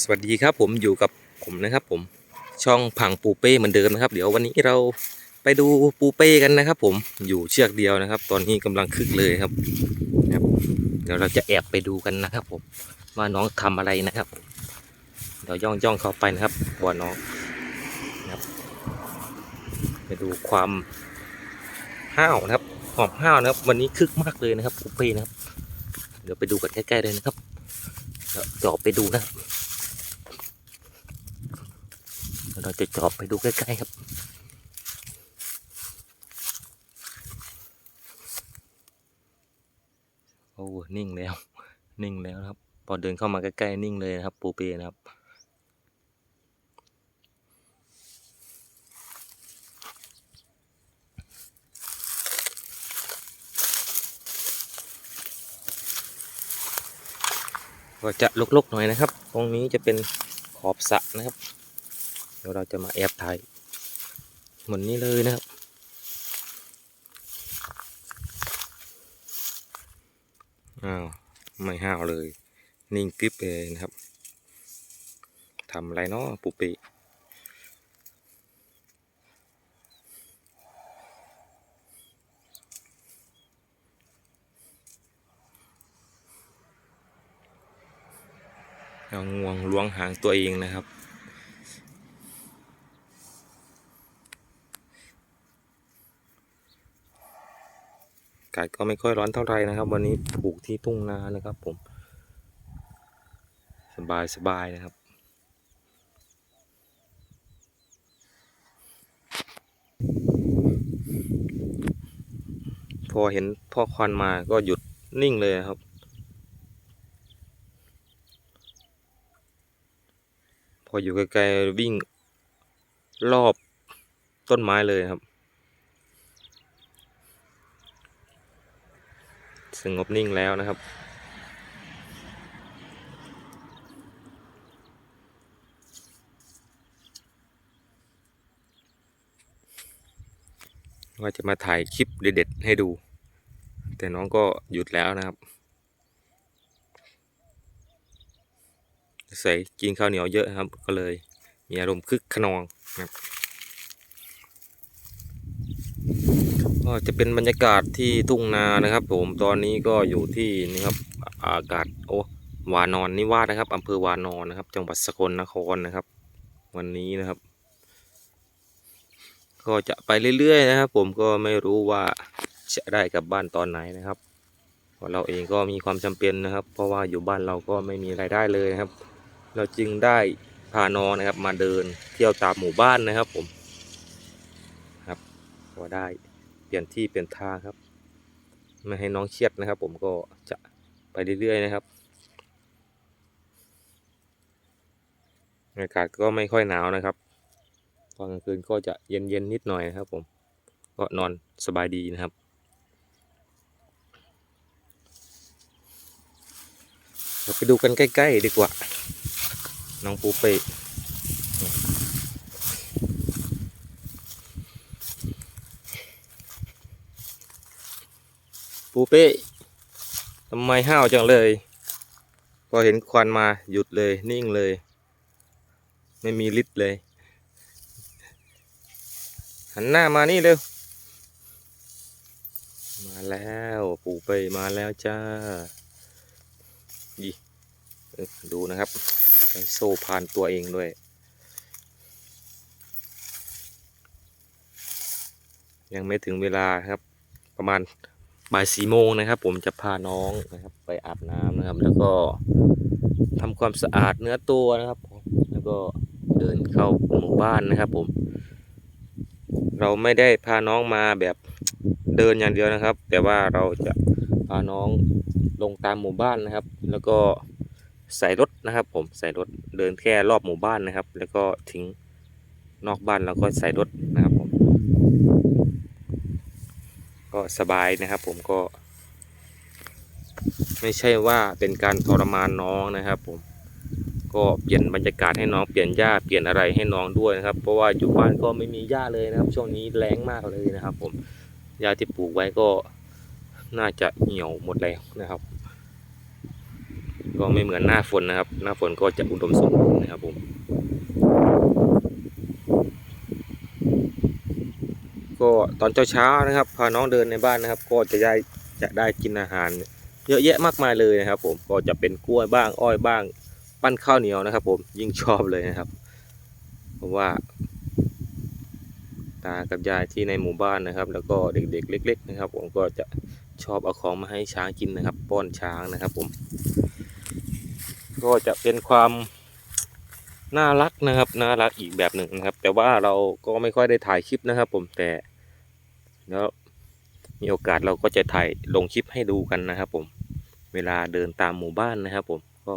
สวัสดีครับผมอยู่กับผมนะครับผมช่องผังปูเป้เหมือนเดิมนะครับ เดี๋ยววันนี้เราไปดูปูเป้กันนะครับ ผมอยู่เชือกเดียวนะครับ ตอนนี้กำลังคึกเลยครับครับเดี๋ยวเราจะแอบไปดูกันนะครับ ผมว่าน้องทำอะไรนะครับเดี๋ยวย่องย่องเข้าไปนะครับว่าน้องนะครับไปดูความห้าวนะครับหอมห้าวนะครับ วันนี้คึกมากเลยนะครับปูเป้นะครับ เดี๋ยวไปดูกันใกล้ๆเลยนะครับเดี๋ยวจะอไปดูนะครับ เราจะจอบไปดูใกล้ๆครับ โอ้นิ่งแล้ว นิ่งแล้วครับ พอเดินเข้ามาใกล้ๆนิ่งเลยนะครับ ปูเปนะครับก็จะลกๆหน่อยนะครับ ตรงนี้จะเป็นขอบสะนะครับ เดี๋ยวเราจะมาแอบถ่ายเหมือนนี้เลยนะครับ อ้าว ไม่ห้าวเลย นิ่งกริบเลยนะครับทำอะไรเนาะปุปิเอางวงล้วงหางตัวเองนะครับากาศก็ไม่ค่อยร้อนเท่าไหร่นะครับ วันนี้ปลูกที่ทุ่งนานะครับ ผม สบายสบายนะครับ พอเห็นพ่อควันมาก็หยุดนิ่งเลยครับพออยู่ไกลๆวิ่งรอบต้นไม้เลยครับ สงบนิ่งแล้วนะครับ ว่าจะมาถ่ายคลิปเด็ดๆให้ดู แต่น้องก็หยุดแล้วนะครับ ใส่กินข้าวเหนียวเยอะครับ ก็เลยมีอารมณ์คึกขนองนะครับ ก็จะเป็นบรรยากาศที่ทุ่งนานะครับ ผมตอนนี้ก็อยู่ที่นี่ครับอากาศโอ้วานอนนิวาสนะครับอำเภอวานอนนะครับ จังหวัดสกลนครนะครับ วันนี้นะครับ ก็จะไปเรื่อยๆนะครับ ผมก็ไม่รู้ว่าจะได้กลับบ้านตอนไหนนะครับเราเองก็มีความจำเป็นนะครับ เพราะว่าอยู่บ้านเราก็ไม่มีรายได้เลยนะครับ เราจึงได้พาน้องนะครับ มาเดินเที่ยวตามหมู่บ้านนะครับ ผมครับก็ได้ ลี่ยนที่เปลี่ยนทางครับ ไม่ให้น้องเครียดนะครับ ผมก็จะไปเรื่อยๆนะครับอากาศก็ไม่ค่อยหนาวนะครับตอนกลางคืนก็จะเย็นๆนิดหน่อยนะครับ ผม ก็นอนสบายดีนะครับเราไปดูกันใกล้ ๆ ดีกว่า น้องปูเป้ ปูเป้ทำไมห้าวจังเลย พอเห็นควันมาหยุดเลย นิ่งเลย ไม่มีฤทธิ์เลย หันหน้ามานี่เร็ว มาแล้วปูเป้มาแล้วจ้าดีดูนะครับโซ่พานตัวเองด้วย ยังไม่ถึงเวลาครับ ประมาณ บ่ายสี่โมงนะครับ ผมจะพาน้องนะครับ ไปอาบน้ำนะครับ แล้วก็ทำความสะอาดเนื้อตัวนะครับผมแล้วก็เดินเข้าหมู่บ้านนะครับ ผม เราไม่ได้พาน้องมาแบบเดินอย่างเดียวนะครับ แต่ว่าเราจะพาน้องลงตามหมู่บ้านนะครับ แล้วก็ใส่รถนะครับ ผมใส่รถเดินแค่รอบหมู่บ้านนะครับ แล้วก็ทิ้งนอกบ้านแล้วก็ใส่รถนะครับผม ก็สบายนะครับ ผมก็ ไม่ใช่ว่าเป็นการทรมานน้องนะครับ ผมก็เปลี่ยนบรรยากาศให้น้องเปลี่ยนหญ้าเปลี่ยนอะไรให้น้องด้วยนะครับ เพราะว่าอยู่บ้านก็ไม่มีหญ้าเลยนะครับ ช่วงนี้แรงมากเลยนะครับ ผมหญ้าที่ปลูกไว้ก็น่าจะเหี่ยวหมดแล้วนะครับ ก็ไม่เหมือนหน้าฝนนะครับ หน้าฝนก็จะอุดมสมบูรณ์นะครับผม ก็ตอนเช้าๆนะครับ พาน้องเดินในบ้านนะครับ ก็จะได้จะได้กินอาหาร เยอะแยะมากมายเลยนะครับ ผมก็จะเป็นกล้วยบ้างอ้อยบ้าง ปั้นข้าวเหนียวนะครับ ผมยิ่งชอบเลยนะครับ เพราะว่า ตากับยายที่ในหมู่บ้านนะครับ แล้วก็เด็กๆ เล็ก ๆ นะครับ ผมก็จะชอบเอาของมาให้ช้างกินนะครับ ป้อนช้างนะครับ ผม ก็จะเป็นความน่ารักนะครับน่ารักอีกแบบหนึ่งนะครับ แต่ว่าเราก็ไม่ค่อยได้ถ่ายคลิปนะครับ ผมแต่ แล้วมีโอกาสเราก็จะถ่ายลงคลิปให้ดูกันนะครับผม เวลาเดินตามหมู่บ้านนะครับผมก็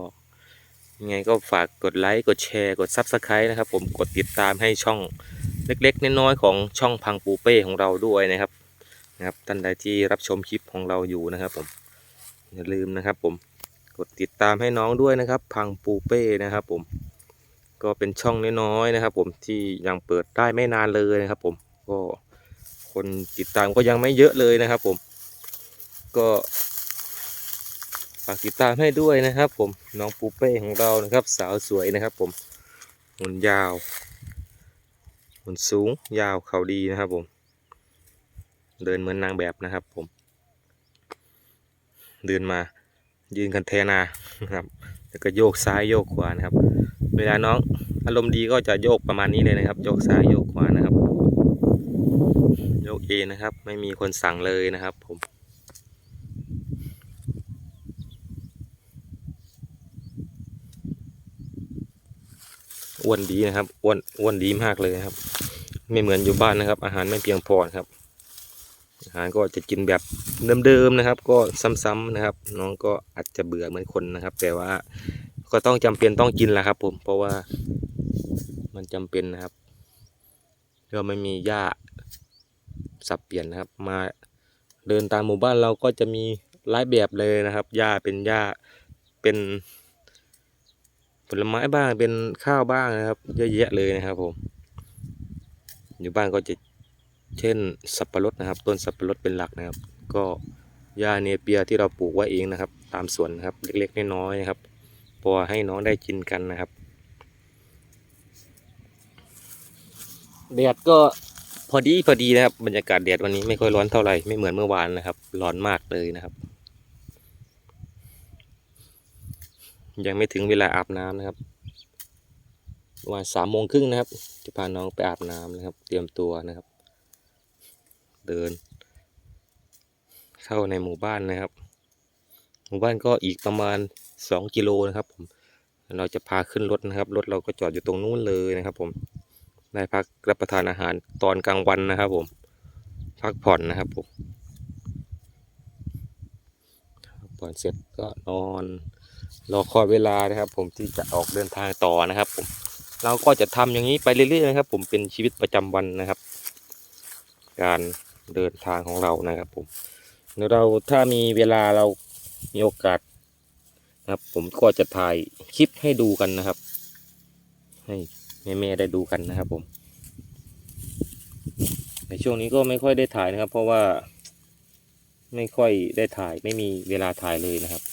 ยังไงก็ฝากกดไลค์กดแชร์กดซับสไครต์นะครับผมกดติดตามให้ช่องเล็กๆน้อยๆของช่องพังปูเป้ของเราด้วยนะครับนะครับท่านใดที่รับชมคลิปของเราอยู่นะครับผมอย่าลืมนะครับผมกดติดตามให้น้องด้วยนะครับ พังปูเป้นะครับผมก็เป็นช่องน้อยๆนะครับ ผมที่ยังเปิดได้ไม่นานเลยนะครับ ผมก็ คนติดตามก็ยังไม่เยอะเลยนะครับ ผม ก็ฝากติดตามให้ด้วยนะครับ ผมน้องปูเป้ของเรานะครับ สาวสวยนะครับ ผมหุ่นยาวหุ่นสูงยาวเขาดีนะครับ ผม เดินเหมือนนางแบบนะครับ ผม เดินมายืนกันแทนานะครับแล้วก็โยกซ้ายโยกขวานะครับ เวลาน้องอารมณ์ดีก็จะโยกประมาณนี้เลยนะครับ โยกซ้ายโยกขวานะครับ ยกเองนะครับ ไม่มีคนสั่งเลยนะครับ ผมอ้วนดีนะครับอ้วนอ้วนดีมากเลยนะครับ ไม่เหมือนอยู่บ้านนะครับ อาหารไม่เพียงพอครับ อาหารก็จะกินแบบเดิมๆนะครับ ก็ซ้ำๆนะครับ น้องก็อาจจะเบื่อเหมือนคนนะครับ แต่ว่าก็ต้องจำเป็นต้องกินแหละครับ ผมเพราะว่ามันจำเป็นนะครับเราไม่มีหญ้า สับเปลี่ยนนะครับ มาเดินตามหมู่บ้านเราก็จะมีหลายแบบเลยนะครับหญ้าเป็นหญ้าเป็นผลไม้บ้างเป็นข้าวบ้างนะครับ เยอะแยะเลยนะครับผมอยู่บ้านก็จะเช่นสับปะรดนะครับ ต้นสับปะรดเป็นหลักนะครับ ก็หญ้าเนเปียที่เราปลูกไว้เองนะครับ ตามสวนนะครับ เล็กๆน้อยๆนะครับ พอให้น้องได้กินกันนะครับแดดก็ อดีพอดีนะครับ บรรยากาศแดดวันนี้ไม่ค่อยร้อนเท่าไหร่ไม่เหมือนเมื่อวานนะครับ ร้อนมากเลยนะครับ ยังไม่ถึงเวลาอาบน้ำนะครับประมาณสามโมงครึ่งนะครับ จะพาน้องไปอาบน้ำนะครับ เตรียมตัวนะครับ เดิน เข้าในหมู่บ้านนะครับ หมู่บ้านก็อีกประมาณสองกิโลนะครับผมเราจะพาขึ้นรถนะครับรถเราก็จอดอยู่ตรงนู้นเลยนะครับ ผม ได้พักรับประทานอาหารตอนกลางวันนะครับผม พักผ่อนนะครับผมพักผ่อนเสร็จก็นอนรอคอยเวลานะครับ ผมที่จะออกเดินทางต่อนะครับ ผม เราก็จะทำอย่างนี้ไปเรื่อยๆนะครับ ผมเป็นชีวิตประจำวันนะครับ การเดินทางของเรานะครับ ผมเดี๋ยวเราถ้ามีเวลาเรามีโอกาสนะครับ ผมก็จะถ่ายคลิปให้ดูกันนะครับ ให้ แม่ๆได้ดูกันนะครับผม ในช่วงนี้ก็ไม่ค่อยได้ถ่ายนะครับ เพราะว่า ไม่ค่อยได้ถ่ายไม่มีเวลาถ่ายเลยนะครับ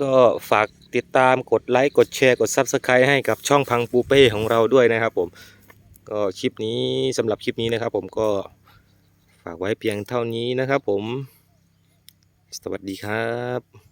ก็ฝากติดตามกดไลค์กดแชร์กด Subscribe ให้กับช่องพังปูเป้ของเราด้วยนะครับผม ก็คลิปนี้สำหรับคลิปนี้นะครับผมก็ ฝากไว้เพียงเท่านี้นะครับผม สวัสดีครับ